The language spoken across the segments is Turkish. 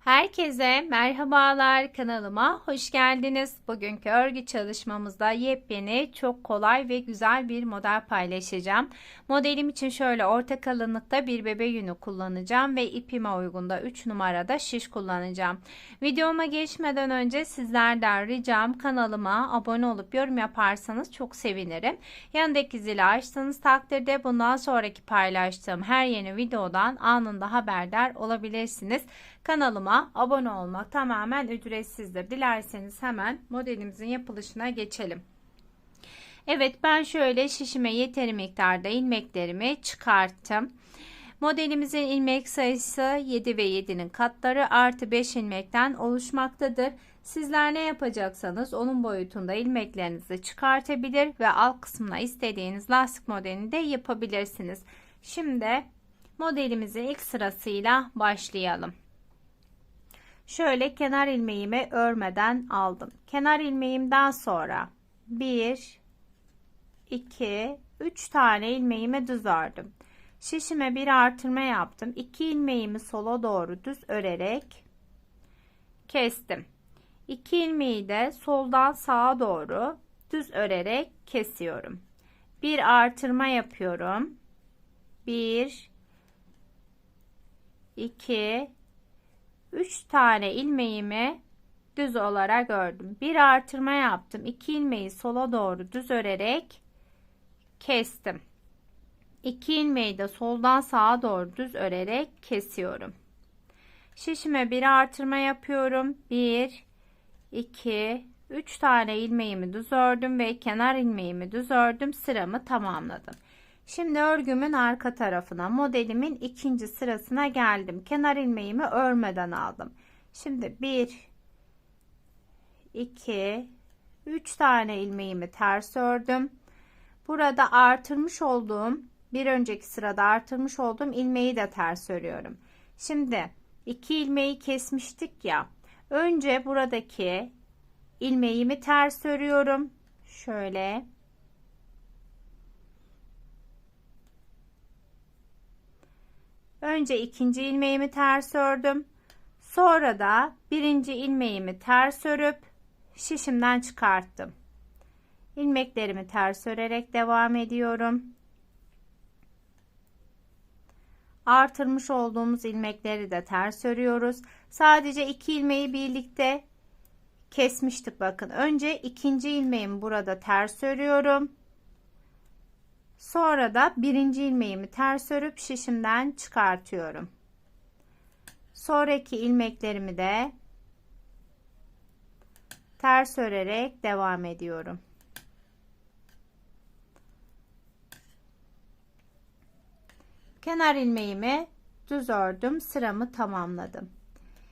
Herkese merhabalar kanalıma hoş geldiniz. Bugünkü örgü çalışmamızda yepyeni çok kolay ve güzel bir model paylaşacağım. Modelim için şöyle orta kalınlıkta bir bebe yünü kullanacağım ve ipime uygun da 3 numarada şiş kullanacağım. Videoma geçmeden önce sizlerden ricam kanalıma abone olup yorum yaparsanız çok sevinirim. Yanındaki zili açtığınız takdirde bundan sonraki paylaştığım her yeni videodan anında haberdar olabilirsiniz. Kanalıma abone olmak tamamen ücretsizdir. Dilerseniz hemen modelimizin yapılışına geçelim. Evet ben şöyle şişime yeteri miktarda ilmeklerimi çıkarttım. Modelimizin ilmek sayısı 7 ve 7'nin katları artı 5 ilmekten oluşmaktadır. Sizler ne yapacaksanız onun boyutunda ilmeklerinizi çıkartabilir ve alt kısmına istediğiniz lastik modelini de yapabilirsiniz. Şimdi modelimizin ilk sırasıyla başlayalım. Şöyle kenar ilmeğimi örmeden aldım. Kenar ilmeğimden sonra 1 2 3 tane ilmeğimi düz ördüm. Şişime bir artırma yaptım. 2 ilmeğimi sola doğru düz örerek kestim. 2 ilmeği de soldan sağa doğru düz örerek kesiyorum. Bir artırma yapıyorum. 1 2 3 tane ilmeğimi düz olarak ördüm. Bir artırma yaptım. 2 ilmeği sola doğru düz örerek kestim. 2 ilmeği de soldan sağa doğru düz örerek kesiyorum. Şişime bir artırma yapıyorum. 1 2 3 tane ilmeğimi düz ördüm ve kenar ilmeğimi düz ördüm. Sıramı tamamladım. Şimdi örgümün arka tarafına modelimin ikinci sırasına geldim. Kenar ilmeğimi örmeden aldım. Şimdi 1 2 3 tane ilmeğimi ters ördüm. Burada artırmış olduğum bir önceki sırada artırmış olduğum ilmeği de ters örüyorum. Şimdi iki ilmeği kesmiştik ya. Önce buradaki ilmeğimi ters örüyorum. Şöyle Önce ikinci ilmeğimi ters ördüm. Sonra da birinci ilmeğimi ters örüp şişimden çıkarttım. İlmeklerimi ters örerek devam ediyorum. Artırmış olduğumuz ilmekleri de ters örüyoruz. Sadece iki ilmeği birlikte kesmiştik bakın. Önce ikinci ilmeğimi burada ters örüyorum. Sonra da birinci ilmeğimi ters örüp şişimden çıkartıyorum. Sonraki ilmeklerimi de ters örerek devam ediyorum. Kenar ilmeğimi düz ördüm. Sıramı tamamladım.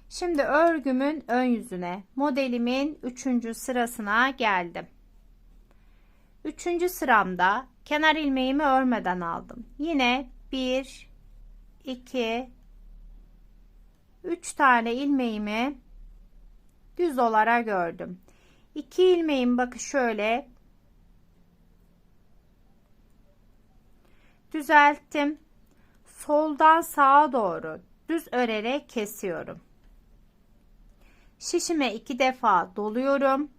Şimdi örgümün ön yüzüne modelimin 3. sırasına geldim. 3. sıramda kenar ilmeğimi örmeden aldım. Yine 1 2 3 tane ilmeğimi düz olarak ördüm. 2 ilmeğim bakın şöyle düzelttim. Soldan sağa doğru düz örerek kesiyorum. Şişime iki defa doluyorum.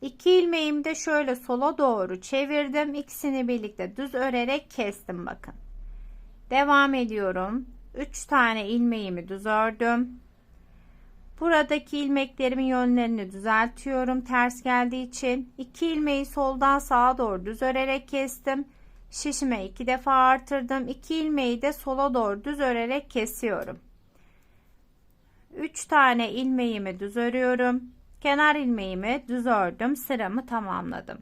2 ilmeğimi de şöyle sola doğru çevirdim. İkisini birlikte düz örerek kestim bakın. Devam ediyorum. 3 tane ilmeğimi düz ördüm. Buradaki ilmeklerimin yönlerini düzeltiyorum ters geldiği için. 2 ilmeği soldan sağa doğru düz örerek kestim. Şişime 2 defa artırdım. 2 ilmeği de sola doğru düz örerek kesiyorum. 3 tane ilmeğimi düz örüyorum. Kenar ilmeğimi düz ördüm. Sıramı tamamladım.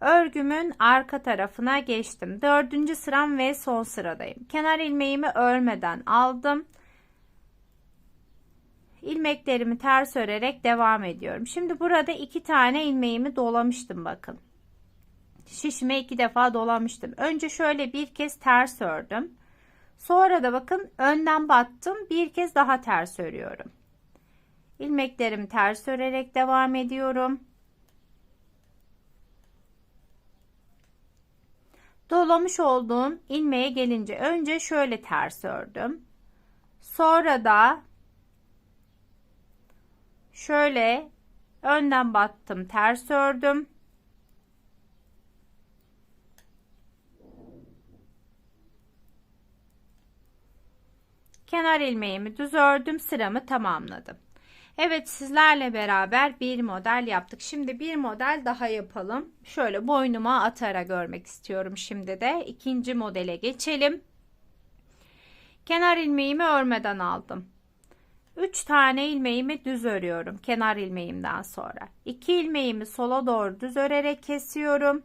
Örgümün arka tarafına geçtim. Dördüncü sıram ve son sıradayım. Kenar ilmeğimi örmeden aldım. İlmeklerimi ters örerek devam ediyorum. Şimdi burada iki tane ilmeğimi dolamıştım bakın. Şişime iki defa dolamıştım. Önce şöyle bir kez ters ördüm. Sonra da bakın önden battım. Bir kez daha ters örüyorum ilmeklerimi ters örerek devam ediyorum. Dolamış olduğum ilmeğe gelince önce şöyle ters ördüm. Sonra da şöyle önden battım ters ördüm kenar ilmeğimi düz ördüm sıramı tamamladım Evet sizlerle beraber bir model yaptık. Şimdi bir model daha yapalım. Şöyle boynuma atara görmek istiyorum şimdi de. ikinci modele geçelim. Kenar ilmeğimi örmeden aldım. 3 tane ilmeğimi düz örüyorum kenar ilmeğimden sonra. 2 ilmeğimi sola doğru düz örerek kesiyorum.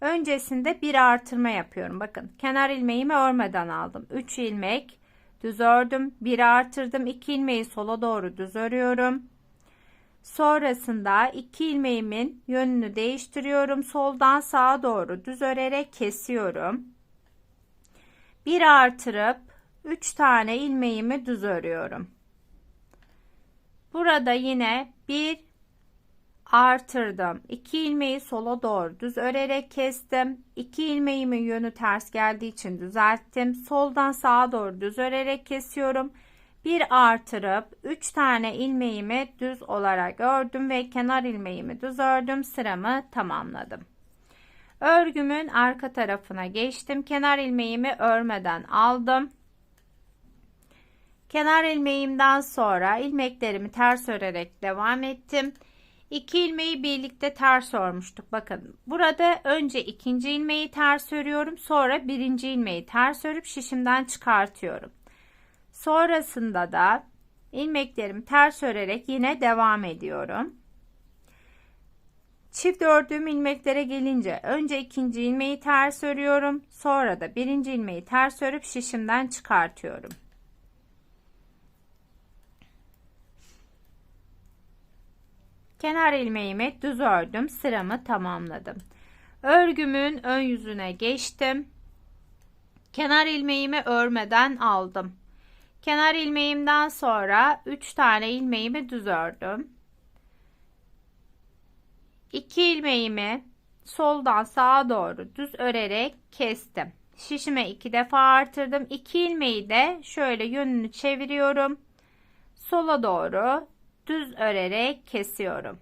Öncesinde bir artırma yapıyorum. Bakın kenar ilmeğimi örmeden aldım. 3 ilmek düz ördüm. Bir artırdım. 2 ilmeği sola doğru düz örüyorum. Sonrasında 2 ilmeğimin yönünü değiştiriyorum. Soldan sağa doğru düz örerek kesiyorum. Bir artırıp 3 tane ilmeğimi düz örüyorum. Burada yine bir artırdım. 2 ilmeği sola doğru düz örerek kestim. 2 ilmeğimin yönü ters geldiği için düzelttim. Soldan sağa doğru düz örerek kesiyorum. Bir artırıp 3 tane ilmeğimi düz olarak ördüm ve kenar ilmeğimi düz ördüm. Sıramı tamamladım. Örgümün arka tarafına geçtim. Kenar ilmeğimi örmeden aldım. Kenar ilmeğimden sonra ilmeklerimi ters örerek devam ettim. İki ilmeği birlikte ters örmüştük. Bakın burada önce ikinci ilmeği ters örüyorum. Sonra birinci ilmeği ters örüp şişimden çıkartıyorum. Sonrasında da ilmeklerimi ters örerek yine devam ediyorum. Çift ördüğüm ilmeklere gelince önce ikinci ilmeği ters örüyorum. Sonra da birinci ilmeği ters örüp şişimden çıkartıyorum. Kenar ilmeğimi düz ördüm. Sıramı tamamladım. Örgümün ön yüzüne geçtim. Kenar ilmeğimi örmeden aldım. Kenar ilmeğimden sonra 3 tane ilmeğimi düz ördüm. 2 ilmeğimi soldan sağa doğru düz örerek kestim. Şişime 2 defa artırdım. 2 ilmeği de şöyle yönünü çeviriyorum. Sola doğru düz örerek kesiyorum.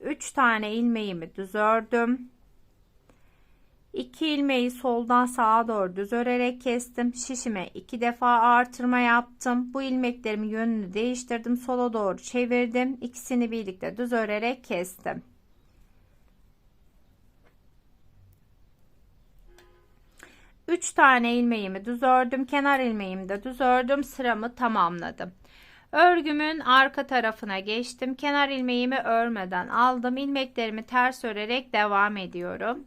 3 tane ilmeğimi düz ördüm. 2 ilmeği soldan sağa doğru düz örerek kestim. Şişime 2 defa artırma yaptım. Bu ilmeklerimin yönünü değiştirdim. Sola doğru çevirdim. İkisini birlikte düz örerek kestim. Üç tane ilmeğimi düz ördüm. Kenar ilmeğimi de düz ördüm. Sıramı tamamladım. Örgümün arka tarafına geçtim. Kenar ilmeğimi örmeden aldım. ilmeklerimi ters örerek devam ediyorum.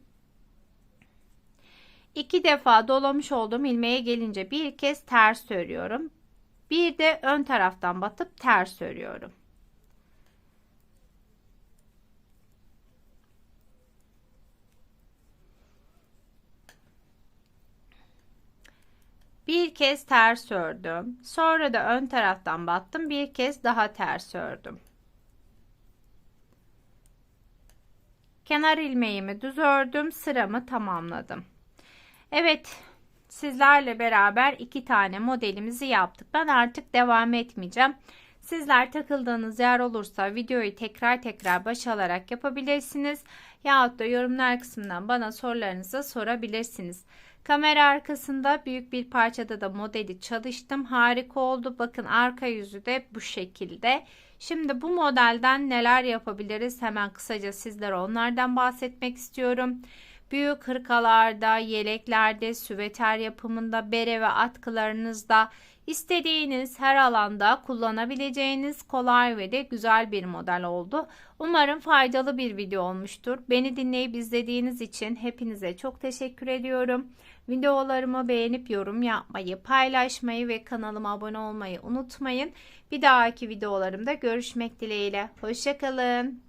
İki defa dolamış olduğum ilmeğe gelince bir kez ters örüyorum. Bir de ön taraftan batıp ters örüyorum. Bir kez ters ördüm. Sonra da ön taraftan battım. Bir kez daha ters ördüm. Kenar ilmeğimi düz ördüm. Sıramı tamamladım. Evet, sizlerle beraber iki tane modelimizi yaptık. Ben artık devam etmeyeceğim. Sizler takıldığınız yer olursa videoyu tekrar tekrar baş alarak yapabilirsiniz. Yahut da yorumlar kısmından bana sorularınızı sorabilirsiniz. Kamera arkasında büyük bir parçada da modeli çalıştım. Harika oldu. Bakın arka yüzü de bu şekilde. Şimdi bu modelden neler yapabiliriz? Hemen kısaca sizlere onlardan bahsetmek istiyorum. Büyük hırkalarda, yeleklerde, süveter yapımında, bere ve atkılarınızda istediğiniz her alanda kullanabileceğiniz kolay ve de güzel bir model oldu. Umarım faydalı bir video olmuştur. Beni dinleyip izlediğiniz için hepinize çok teşekkür ediyorum. Videolarımı beğenip yorum yapmayı, paylaşmayı ve kanalıma abone olmayı unutmayın. Bir dahaki videolarımda görüşmek dileğiyle. Hoşçakalın.